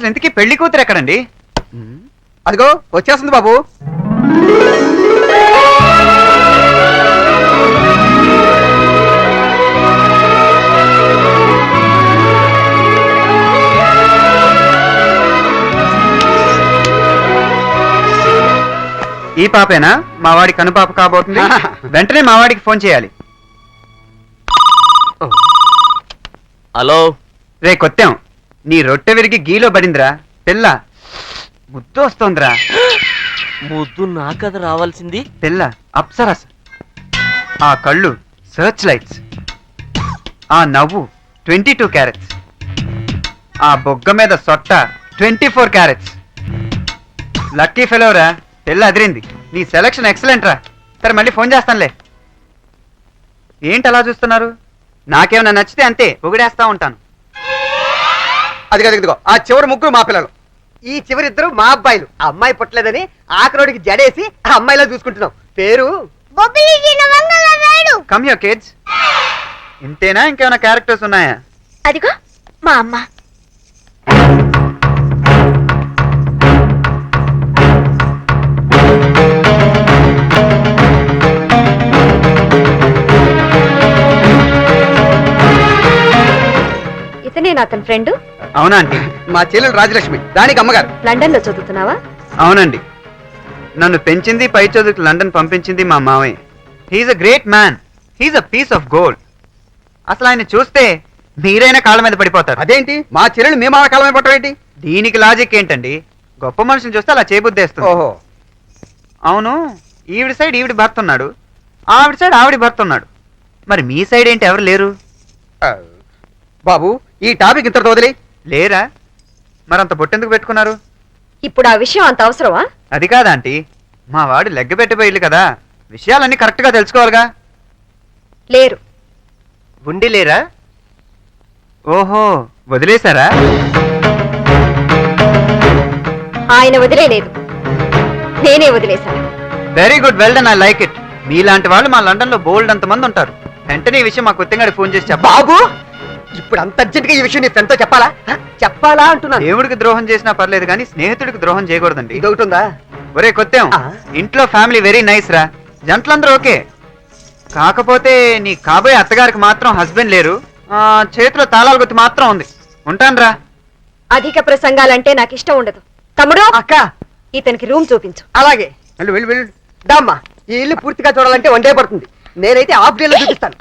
అసలు ఇంతకీ పెళ్ళి కూతురు ఎక్కడండి? అదిగో వచ్చేస్తుంది బాబు. ఈ పాపేనా? మా వాడి కనుపాప కాబోతుంది. వెంటనే మా వాడికి ఫోన్ చేయాలి. హలో. రే కొత్తాం నీ రొట్టె విరిగి గీలో పడిందిరా. పిల్ల ముద్దు వస్తోందిరా. ముద్దు నాకది రావాల్సింది? పిల్ల అప్సరస్. ఆ కళ్ళు సర్చ్ లైట్స్ ఆ నవ్వు ట్వంటీ టూ క్యారెట్స్. ఆ బొగ్గ మీద సొట్ట ట్వంటీ ఫోర్ క్యారెట్స్. లక్కీ ఫెలోరా పిల్ల అదిరింది. నీ సెలక్షన్ ఎక్సలెంట్ రా. సరే మళ్ళీ ఫోన్ చేస్తానులే. ఏంటి అలా చూస్తున్నారు? నాకేమైనా నచ్చితే అంతే పొగిడేస్తా ఉంటాను. అది కదా ఇదిగో ఆ చివరి ముగ్గురు మా పిల్లలు. ఈ చివరి ఇద్దరు మా అబ్బాయిలు. ఆ అమ్మాయి పుట్టలేదని ఆఖరోడికి జడేసి ఆ అమ్మాయిలా చూసుకుంటున్నాం. పేరు? కిడ్స్ ఇంతేనా? ఇంకేమైనా క్యారెక్టర్స్ ఉన్నాయా? అదిగో మా అమ్మ. ఇతనే నా అతని ఫ్రెండ్. అవునా ఆంటీ? మా చెల్లెలు రాజలక్ష్మి దానికి అమ్మగారు. లండన్లో చదువుతున్నావా? అవునండి. నన్ను పెంచింది పై చదువుకు లండన్ పంపించింది మా మావయ్య. He's a great man he's a piece of gold అసలు ఆయన చూస్తే మీరైనా కాళ్ళ మీద పడిపోతారు. అదేంటి? మా చెల్లెలు మేము ఆ కాలమే పట్టడం ఏంటి? దీనికి లాజిక్ ఏంటండి? గొప్ప మనుషుని చూస్తే అలా చేయబుద్దేస్తుంది ఓహో. అవును ఈవిడి సైడ్ ఈవిడి భర్త ఉన్నాడు. ఆవిడ సైడ్ ఆవిడ భర్త ఉన్నాడు. మరి మీ సైడ్ ఏంటి ఎవరు లేరు? ఆ, బాబు ఈ టాపిక్ ఇంతటితో వదిలి లేరా? మరంత బొట్టెందుకు పెట్టుకున్నారు? ఇప్పుడు ఆ విషయం అంత అవసరమా? అది కాదా ఆంటీ? మా వాడు లెగ్గ పెట్టిపోయిల్లు కదా. విషయాలన్నీ కరెక్ట్గా తెలుసుకోవాలిగా. లేరు. ఉండి లేరా? ఓహో వదిలేశారా? ఆయన వదిలేలేదు. నేనే వదిలేశాను. Very good well done I like it మీలాంటి వాళ్ళు మా లండన్లో బోల్డ్ అంత మంది ఉంటారు. వెంటనే ఈ విషయం మా కొత్తగాడి ఫోన్ చేసి చెప్పా బాబు! ఇప్పుడు అంత అర్జెంట్గా ఈ విషయం నీ ఫ్రెండ్తో చెప్పాలా? హ? చెప్పాలా అంటున్నాను. దేవుడికి ద్రోహం చేసినా పర్లేదు కానీ స్నేహితుడికి ద్రోహం చేయకూడదండి. ఇదొకటి ఉందా ఒరే కొత్తేం ఆ. ఇంట్లో ఫ్యామిలీ వెరీ నైస్ రా. జంటలందరూ ఓకే. కాకపోతే నీ కాబోయే అత్తగారికి మాత్రం హస్బెండ్ లేరు. ఆ, చేతిలో తాళాలు గుర్తు మాత్రం ఉంది. ఉంటాను రా అధిక ప్రసంగాలంటే నాకు ఇష్టం ఉండదు. తమ్ముడు? అక్క! ఇతనికి రూమ్ చూపించు. అలాగే. వెళ్ళు వెళ్ళు వెళ్ళు. దామ్మా ఈ ఇల్లు పూర్తిగా చూడాలంటే వన్ డే పడుతుంది. నేనైతే హాఫ్ డేలో చూపిస్తాను.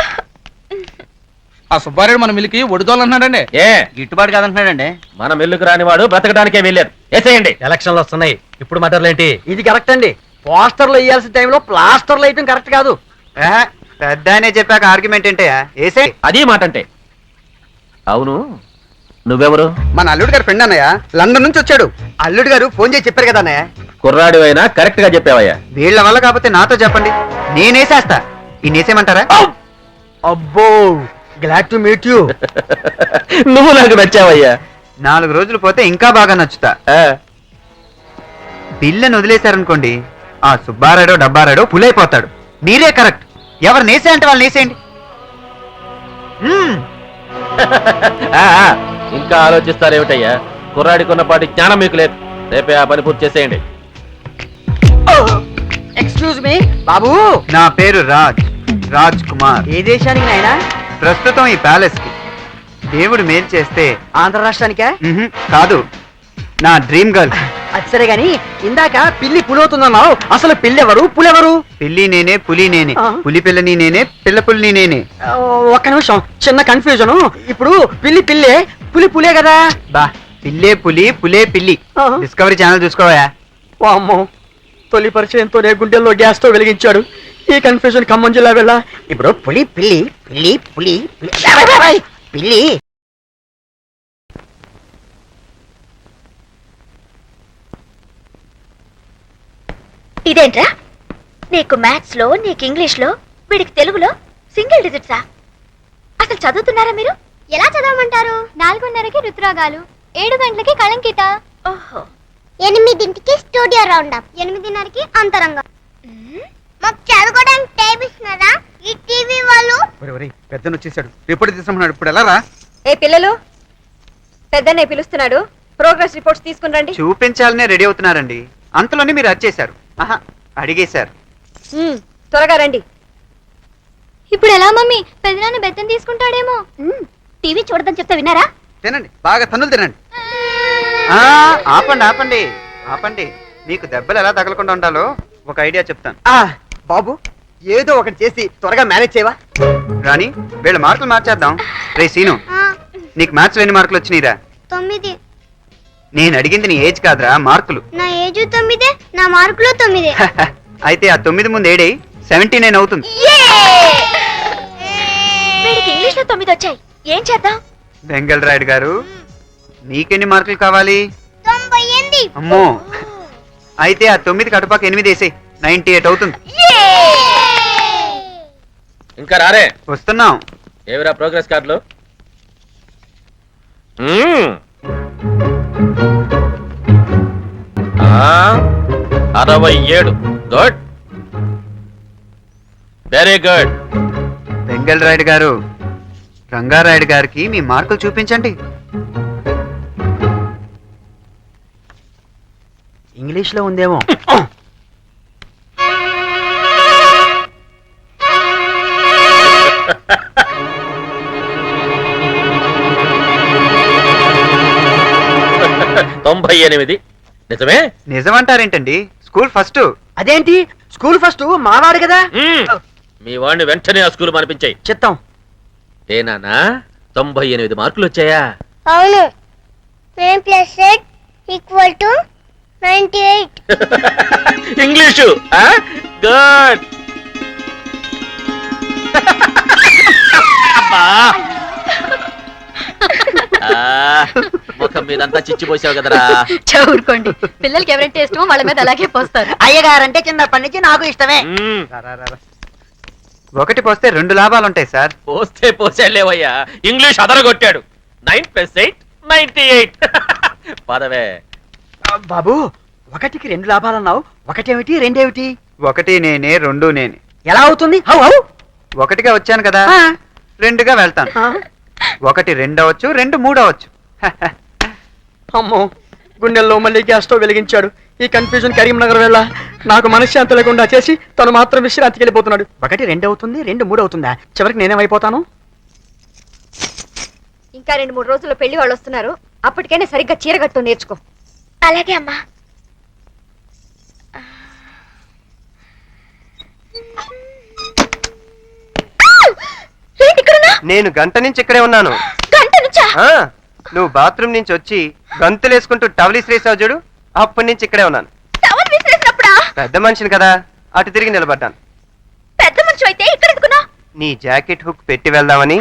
ఆ సుబ్బారెడ్డి మన మిల్లికి ఒడిదోలన్నాడండి ఏ? గిట్టుబాటు కాదంటున్నాడండి. మన మిల్లుకు రాని వాడు బ్రతకడానికే వెళ్ళారు వేసేయండి ఎలక్షన్లు వస్తున్నాయి. ఇప్పుడు మటర్లేంటి ఇది కరెక్ట్ అండి. పోస్టర్లు వేయాల్సిన టైంలో ప్లాస్టర్లు వేయటం కరెక్ట్ కాదు. పెద్ద ఆయనే చెప్పాక ఆర్గ్యుమెంట్ ఏంటయ్యా ఏసే అది మాట అంటే. అవును. నువ్వెవరు? మన అల్లుడు గారు ఫ్రెండ్ అన్నయ్య లండన్ నుంచి వచ్చాడు. అల్లుడు గారు ఫోన్ చేసి చెప్పారు కదా అన్నయ్య. కుర్రాడు అయినా కరెక్ట్గా చెప్పావయ్యా. వీళ్ళ వల్ల కాకపోతే నాతో చెప్పండి. నేనేసేస్తా. ఈ నేసేమంటారా అబ్బో! గ్లాడ్ టు మీట్ యూ నువ్వు నాకు నచ్చావయ్యా. నాలుగు రోజులు పోతే ఇంకా బాగా నచ్చుతా. పిల్లని వదిలేశారనుకోండి ఆ సుబ్బారాడో డబ్బారాడో పులైపోతాడు. మీరే కరెక్ట్. ఎవరు నేసే అంటే వాళ్ళు నేసేయండి. ఇంకా ఆలోచిస్తారేమిటయ్యా? కుర్రాడికి ఉన్నపాటి జ్ఞానం మీకు లేదు. రేపే ఆ పని పూర్తి చేసేయండి. ఎక్స్క్యూజ్ మీ బాబు. నా పేరు రాజ్. రాజ్ కుమార్. ఏ దేశానికి నాయనా? ప్రస్తుతం ఈ ప్యాలెస్కి దేవుడు మేలు చేస్తే ఆంధ్ర రాష్ట్రానికా? మ్హూ, కాదు. నా డ్రీమ్ గర్ల్. అది సరే గాని ఇందాక పిల్లి పులవుతుందన్నావు. అసలు పిల్లి ఎవరు పులెవరు? పిల్లి నేనే పులి నేనే. ఆ. పులి పిల్లని నేనే పిల్ల పుల్ని నేనే. ఆ, ఒక్క నిమిషం చిన్న కన్ఫ్యూజన్. ఇప్పుడు పిల్లి పిల్లే పులి పులే కదా. బా పిల్లే పులి పులే పిల్లి. ఆ. డిస్కవరీ ఛానల్ చూసుకోవా ఓ అమ్మో తొలి పరిచయంతోనే గుండెల్లో గ్యాస్తో వెలిగించాడు. ఈ కన్ఫ్యూజన్ ఖమ్మం జిల్లా వెళ్ళా. ఇప్పుడు పులి పిల్లి పిల్లి పులి పిల్లి. ఇదేంట్రా? నీకు మ్యాథ్స్లో నీకు ఇంగ్లీష్లో వీడికి తెలుగులో సింగిల్ డిజిట్సా? అసలు చదువుతున్నారా మీరు? ఎలా చదవమంటారు? నాలుగున్నరకి రుతురాగాలు ఏడు గంటలకి కళంకిత ఓహో. ఎనిమిదింటికి స్టూడియో రౌండ్ అప్. ఎనిమిదిన్నరకి అంతరంగం. మాకు చదువుకోవడానికి టైం ఇస్తున్నారా ఈ టీవీ వాళ్ళు. పెద్దను వచ్చేసాడు. రిపోర్ట్ తీసుకున్నాడు ఇప్పుడు ఎలా రా? ఏ పిల్లలు? పెద్దనే పిలుస్తున్నాడు. ప్రోగ్రెస్ రిపోర్ట్స్ తీసుకుని రండి. చూపించాలనే రెడీ అవుతున్నారండి. అంతలోనే మీరు వచ్చేసారు ఆహా అడిగేశారు. మ్మ్, త్వరగా రండి. ఇప్పుడు ఎలా మమ్మీ? పెదనాన్న బెత్తం తీసుకుంటాడేమో. టీవీ చూడదని చెప్తే విన్నారా? తినండి. బాగా తన్నులు తినండి. ఆ, ఆపండి ఆపండి ఆపండి. మీకు దెబ్బలు ఎలా తగలకుండా ఉండాలో ఒక ఐడియా చెప్తాను. ఆ, బాబు ఏదో ఒకటి చేసి త్వరగా మేనేజ్ చేయవా? రాణి వీళ్ళ మార్కులు మార్చేద్దాం. రే సీను నీకు మ్యాథ్స్ ఎన్ని మార్కులు వచ్చినాయిరా. తొమ్మిది. నేను అడిగింది నీ ఏజ్ కాదురా మార్కులు. నా ఏజ్ తొమ్మిదే నా మార్కులు తొమ్మిదే. అయితే ఆ తొమ్మిది ముందు ఏడే సెవెంటీ నైన్ అవుతుంది వీడికి ఇంగ్లీష్లో తొమ్మిది వచ్చాయి. ఏం చేద్దాం? బెంగల్ రాయుడు గారు నీకెన్ని మార్కులు కావాలి? తొంభై ఎనిమిది. అమ్మో. అయితే ఆ తొమ్మిది కటుపాక ఎనిమిది వేసేయి. నైన్టీ ఎయిట్ అవుతుంది. ఇంకా రారే. వస్తున్నాం. ఏవిరా ప్రోగ్రెస్ కార్డులు? అరవై ఏడు. Good. Very good Bengal Rayudu గారు రంగారాయుడు గారికి మీ మార్కులు చూపించండి. ఇంగ్లీష్లో ఉందేమో. తొంభై ఎనిమిది. నిజమే? నిజమంటారేంటండి? School first. అదేంటి? స్కూల్ ఫస్ట్ మావాడు కదా. మీ వాడిని వెంటనే ఆ స్కూల్ మనిపించాయి. చిత్తం ఏనానా? తొంభై ఎనిమిది మార్కులు వచ్చాయా? అవును. Plus equal to ninety eight. English good ముఖం మీదంతా చిచ్చిపోసావు కదరా. చదువుకోండి పిల్లలకి ఎవరంటే ఇష్టమో వాళ్ళ మీద అలాగే పోస్తారు. అయ్యగారంటే చిన్నప్పటి నుంచి నాకు ఇష్టమే. మ్మ్. ఒకటి పోస్తే రెండు లాభాలు ఉంటాయి సార్. పోస్తే పోసేలేవయ్యా. English అదరగొట్టాడు. Nine plus eight ninety eight. పదవే. బాబు ఒకటికి రెండు లాభాలన్నావు. ఒకటేమిటి రెండేమిటి? ఒకటి నేనే రెండు నేనే. ఎలా అవుతుంది? How how. ఒకటిగా వచ్చాను కదా. ఆ, రెండుగా వెళ్తాను. ఆ. ఒకటి రెండు అవచ్చు రెండు మూడు అవచ్చు అమ్మో గుండెల్లో మళ్ళీ గ్యాస్ స్టవ్ వెలిగించాడు. ఈ కన్ఫ్యూజన్ కరీంనగర్ వెళ్ళ నాకు మనశ్శాంతి లేకుండా చేసి తను మాత్రం విశ్రాంతికి వెళ్ళిపోతున్నాడు. ఒకటి రెండు అవుతుంది రెండు మూడు అవుతుందా? చివరికి నేనేమైపోతాను? ఇంకా రెండు మూడు రోజుల్లో పెళ్ళి వాళ్ళు వస్తున్నారు. అప్పటికైనా సరిగ్గా చీరగట్టు నేర్చుకో. అలాగే అమ్మా. నేను గంట నుంచి ఇక్కడే ఉన్నాను. గంట నుంచా? ఆ, నువ్వు బాత్రూమ్ నుంచి వచ్చి గంతులేసుకుంటూ టవల్ ఇసిరేసావు చూడు అప్పటి నుంచి ఇక్కడే ఉన్నాను. టవల్ విసిరేసినప్పుడా? పెద్ద మనిషిని కదా అటు తిరిగి నిలబడ్డాను. పెద్ద మనిషి అయితే ఇక్కడ ఎందుకున్నా? నీ జాకెట్ హుక్ పెట్టి వెళ్దామని.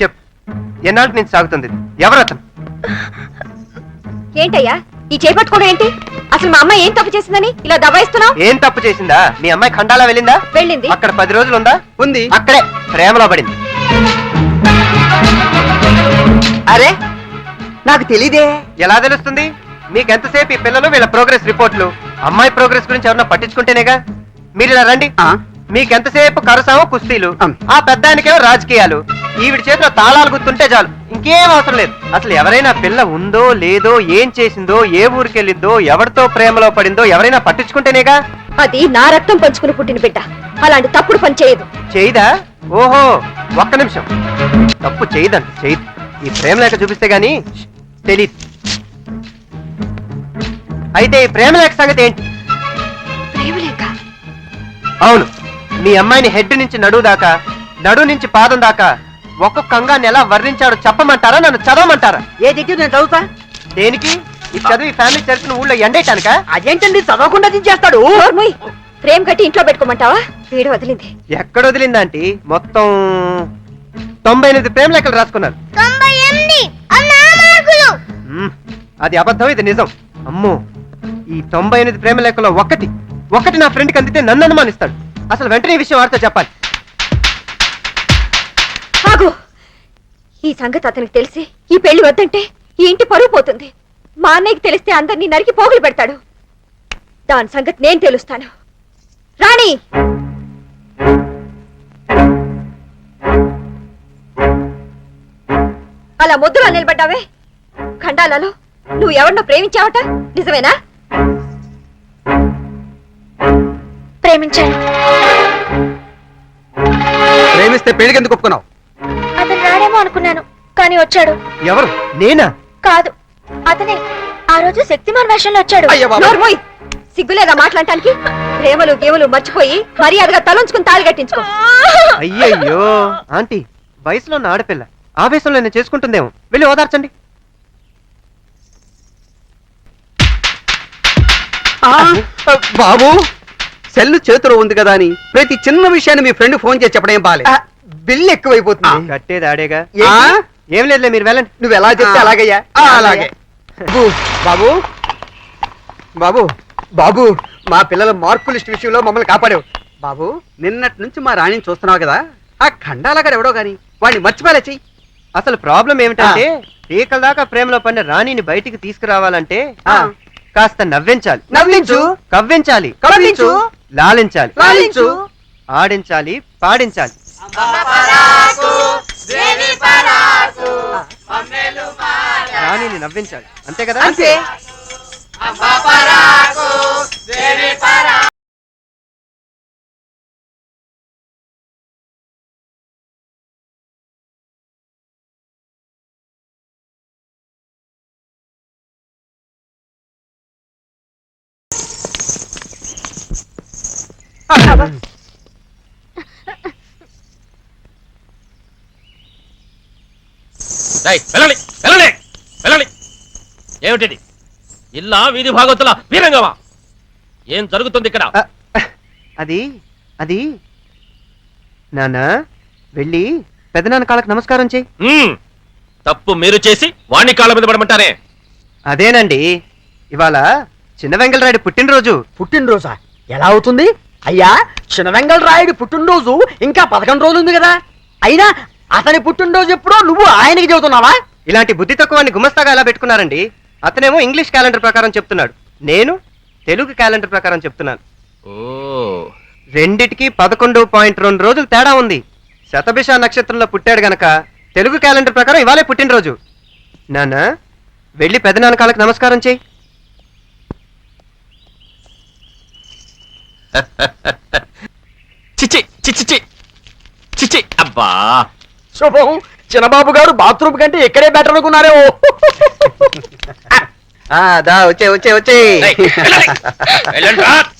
చెప్పు ఎన్నాళ్ళ నుంచి సాగుతుంది ఇది? ఎవరు అతను ఏంటయ్యా? ఈ చేపట్టుకోవడం ఏంటి? అసలు మా అమ్మ ఏం తప్పు చేసిందని ఇలా దబాయిస్తున్నావు ఏం తప్పు చేసిందా? మీ అమ్మాయి ఖండాలా వెళ్ళిందా? వెళ్ళింది. అక్కడ పది రోజులు ఉందా? ఉంది. అక్కడే ప్రేమలో పడింది. అరే నాకు తెలీదే. ఎలా తెలుస్తుంది? మీకు ఎంతసేపు ఈ పిల్లలు వీళ్ళ ప్రోగ్రెస్ రిపోర్ట్లు? అమ్మాయి ప్రోగ్రెస్ గురించి ఎవరన్నా పట్టించుకుంటేనేగా? మీరు ఇలా రండి. ఆ. మీకు ఎంతసేపు కరసామో కుస్తీలు ఆ. పెద్దానికేమో రాజకీయాలు. ఈవిడి చేతిలో తాళాలు గుర్తుంటే చాలు. ఇంకేం అవసరం లేదు. అసలు ఎవరైనా పిల్ల ఉందో లేదో ఏం చేసిందో ఏ ఊరికెళ్ళిందో ఎవరితో ప్రేమలో పడిందో ఎవరైనా పట్టించుకుంటేనేగా? అది నా రక్తం పంచుకుని పుట్టిన బిడ్డ. అలాంటి తప్పుడు పని చేయదు. చేయదా? ఓహో ఒక్క నిమిషం. తప్పు చేయదంట చేయదు ఈ ప్రేమ లేఖ చూపిస్తే గాని తెలీదు. అయితే ఈ ప్రేమ లేఖ సంగతి ఏంటి? అవును. మీ అమ్మాయిని హెడ్ నుంచి నడువు దాకా నడు నుంచి పాదం దాకా ఒక్కొక్క అంగాన్ని ఎలా వర్ణించాడో చెప్పమంటారా? నన్ను చదవమంటారా? ఏది నేను చదువుతా? దేనికి? ఈ చదువు ఈ ఫ్యామిలీ చరిత్రను ఊళ్ళో ఎండేయటానికా? అదేంటండి? చదవకుండా దించేస్తాడు ప్రేమ కట్టి ఇంట్లో పెట్టుకోమంటావా? వీడు వదిలింది. ఎక్కడ వదిలిందంటే మొత్తం తొంభై ఎనిమిది. ప్రేమ లెక్కలు రాసుకున్నారు. అది అబద్ధం ఇది నిజం. అమ్మో ఈ తొంభై ఎనిమిది ప్రేమ లేఖలో ఒకటి ఒకటి నా ఫ్రెండ్కి అందితే నన్ను అనుమానిస్తాడు. అసలు వెంటనే ఈ విషయం వాడితో చెప్పాలి. ఆగు. ఈ సంగతి అతనికి తెలిసి ఈ పెళ్ళి వద్దంటే ఈ ఇంటి పరువు పోతుంది. మా అన్నయ్యకి తెలిస్తే అందరినీ నరికి పోగులు పెడతాడు. దాని సంగతి నేను తెలుస్తాను. రాణి! అలా ముద్దులో నిలబడ్డావే? ఖండాలలో నువ్వు ఎవరినో ప్రేమించావట? నిజమేనా? ప్రేమించాను. ప్రేమిస్తే పెళ్ళికి ఎందుకు ఒప్పుకున్నావు? అతను రాడేమో అనుకున్నాను కానీ వచ్చాడు. ఎవరు? నేనా? కాదు అతనే ఆ రోజు శక్తిమాన్ వేషంలో వచ్చాడు. నోర్మోయ్ సిగ్గులేదా మాట్లాడటానికి? ప్రేమలు గేమలు మర్చిపోయి మర్యాదగా తలంచుకుని తాళి కట్టించుకో. అయ్యయ్యో! ఆంటీ వయసులో ఉన్న ఆడపిల్ల. ఆవేశంలో నేను చేసుకుంటుందేమో. వెళ్ళి ఓదార్చండి. బాబు! సెల్ చేతిలో ఉంది కదా అని ప్రతి చిన్న విషయాన్ని మీ ఫ్రెండ్ ఫోన్ చేసి చెప్పడం ఏం బాలే. బిల్లు ఎక్కువైపోతుంది. కట్టేది ఆడేగా? ఏం లేదులే మీరు వెళ్ళండి. నువ్వు ఎలా చెప్తే. అలాగయ్యా? అలాగే. బాబు. బాబు? బాబు. మా పిల్లల మార్కు లిస్ట్ విషయంలో మమ్మల్ని కాపాడావు. బాబు నిన్నటి నుంచి మా రాణిని చూస్తున్నావు కదా? ఆ ఖండాలగాడు ఎవడో గాని వాడిని మర్చిపోలే చెయ్యి. అసలు ప్రాబ్లం ఏమిటంటే పీకల దాకా ప్రేమలో పడిన రాణిని బయటికి తీసుకురావాలంటే ఆ. కాస్త నవ్వించాలి. నవ్వించు. కవ్వించాలి. కవ్వించు. లాలించాలి. లాలించు. ఆడించాలి. పాడించాలి. రాణిని నవ్వించాలి అంతే కదా? అంతే. రేయ్, వెళ్ళండి వెళ్ళండి వెళ్ళండి. ఏమిటిది? ఇల్లా వీధి భాగవతుల వీరంగమా? ఏం జరుగుతుంది ఇక్కడ? అది అది. నాన్న వెళ్ళి పెదనాన్న కాళ్ళకి నమస్కారం చెయ్యి మ్మ్. తప్పు మీరు చేసి వాణ్ణి కాళ్ళ మీద పడమంటారే. అదేనండి. ఇవాళ చిన్న వెంగళరాయుడు పుట్టినరోజు. పుట్టినరోజా? ఎలా అవుతుంది? అయ్యా చిన్న వెంగళ రాయుడు పుట్టినరోజు ఇంకా పదకొండు రోజులు ఉంది కదా. అయినా అతని పుట్టినరోజు ఎప్పుడో నువ్వు ఆయనకి చెబుతున్నావా? ఇలాంటి బుద్ధి తక్కువని గుమస్తాగా ఎలా పెట్టుకున్నారండి? అతనేమో ఇంగ్లీష్ క్యాలెండర్ ప్రకారం చెప్తున్నాడు. నేను తెలుగు క్యాలెండర్ ప్రకారం చెప్తున్నాను. ఓ. రెండిటికి పదకొండు పాయింట్ రెండు రోజులు తేడా ఉంది. శతభిష నక్షత్రంలో పుట్టాడు గనక తెలుగు క్యాలెండర్ ప్రకారం ఇవాళే పుట్టినరోజు. నాన్న వెళ్ళి పెదనాన్న కాళ్ళకి నమస్కారం చేయి చిచి చిచి చి చిచి అబ్బా. శుభం. చిన్నబాబు గారు బాత్రూమ్ కంటే ఇక్కడే బెటర్ అనుకున్నారే ఓ. ఆ, దా వచ్చే వచ్చే వచ్చే.